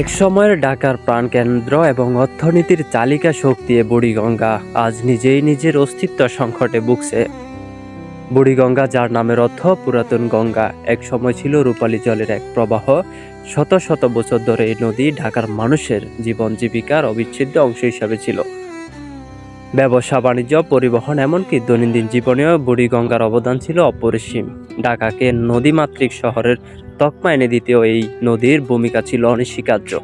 এক সময়ের ঢাকার প্রাণকেন্দ্র এবং অর্থনীতির চালিকা শক্তি বুড়িগঙ্গা আজ নিজেই নিজের অস্তিত্ব সংকটে বুকছে বুড়িগঙ্গা, যার নামের অর্থ পুরাতন গঙ্গা, এক সময় ছিল রূপালী জলের এক প্রবাহ। শত শত বছর ধরে এই নদী ঢাকার মানুষের জীবন জীবিকার অবিচ্ছেদ্য অংশ হিসাবে ছিল। ব্যবসা বাণিজ্য, পরিবহন, এমনকি দৈনন্দিন জীবনেও বুড়িগঙ্গার অবদান ছিল অপরিসীম। ঢাকাকে নদীমাতৃক শহরের তকমা এনে দিতেও এই নদীর ভূমিকা ছিল অনস্বীকার্য।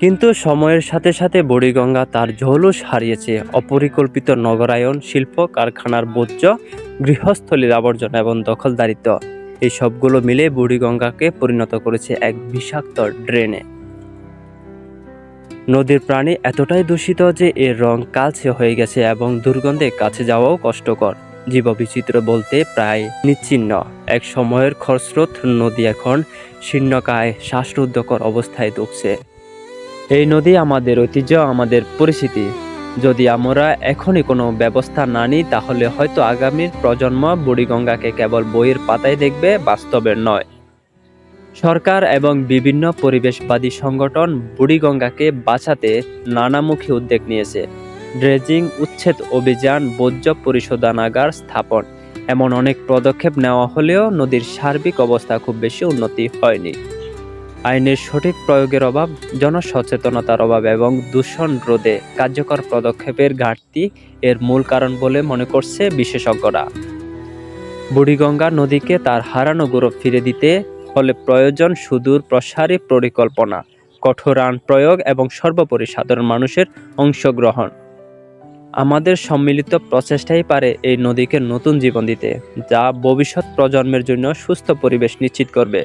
কিন্তু সময়ের সাথে সাথে বুড়িগঙ্গা তার ঝলুস হারিয়েছে। অপরিকল্পিত নগরায়ন, শিল্প, কারখানার বর্জ্য গৃহস্থলীর আবর্জনা এবং দখলদারিত্ব। এই সবগুলো মিলে বুড়িগঙ্গাকে পরিণত করেছে এক বিষাক্ত ড্রেনে। নদীর প্রাণী এতটাই দূষিত যে এর রং কালচে হয়ে গেছে এবং দুর্গন্ধে কাছে যাওয়াও কষ্টকর। জীববিচিত্র বলতে প্রায় নিচ্ছিন্ন। এক সময়ের খরস্রোত নদী এখন শীর্ণকায়, শ্বাসরুদ্ধকর অবস্থায় ডুবছে। এই নদী আমাদের ঐতিহ্য, আমাদের পরিস্থিতি যদি আমরা এখনই কোনো ব্যবস্থা না নিই, তাহলে হয়তো আগামীর প্রজন্ম বুড়িগঙ্গাকে কেবল বইয়ের পাতায় দেখবে, বাস্তবের নয়। সরকার এবং বিভিন্ন পরিবেশবাদী সংগঠন বুড়িগঙ্গাকে বাঁচাতে নানামুখী উদ্যোগ নিয়েছে। ড্রেজিং উচ্ছেদ অভিযান বর্জ্য পরিশোধনাগার স্থাপন। এমন অনেক পদক্ষেপ নেওয়া হলেও নদীর সার্বিক অবস্থা খুব বেশি উন্নতি হয়নি। আইনের সঠিক প্রয়োগের অভাব, জনসচেতনতার অভাব এবং দূষণ রোধে কার্যকর পদক্ষেপের ঘাটতি এর মূল কারণ বলে মনে করছে বিশেষজ্ঞরা। বুড়িগঙ্গা নদীকে তার হারানো গৌরব ফিরে দিতে হলে প্রয়োজন সুদূর প্রসারী পরিকল্পনা, কঠোর আইন প্রয়োগ এবং সর্বোপরি সাধারণ মানুষের অংশগ্রহণ। আমাদের সম্মিলিত প্রচেষ্টাই পারে এই নদীকে নতুন জীবন দিতে, যা ভবিষ্যৎ প্রজন্মের জন্য সুস্থ পরিবেশ নিশ্চিত করবে।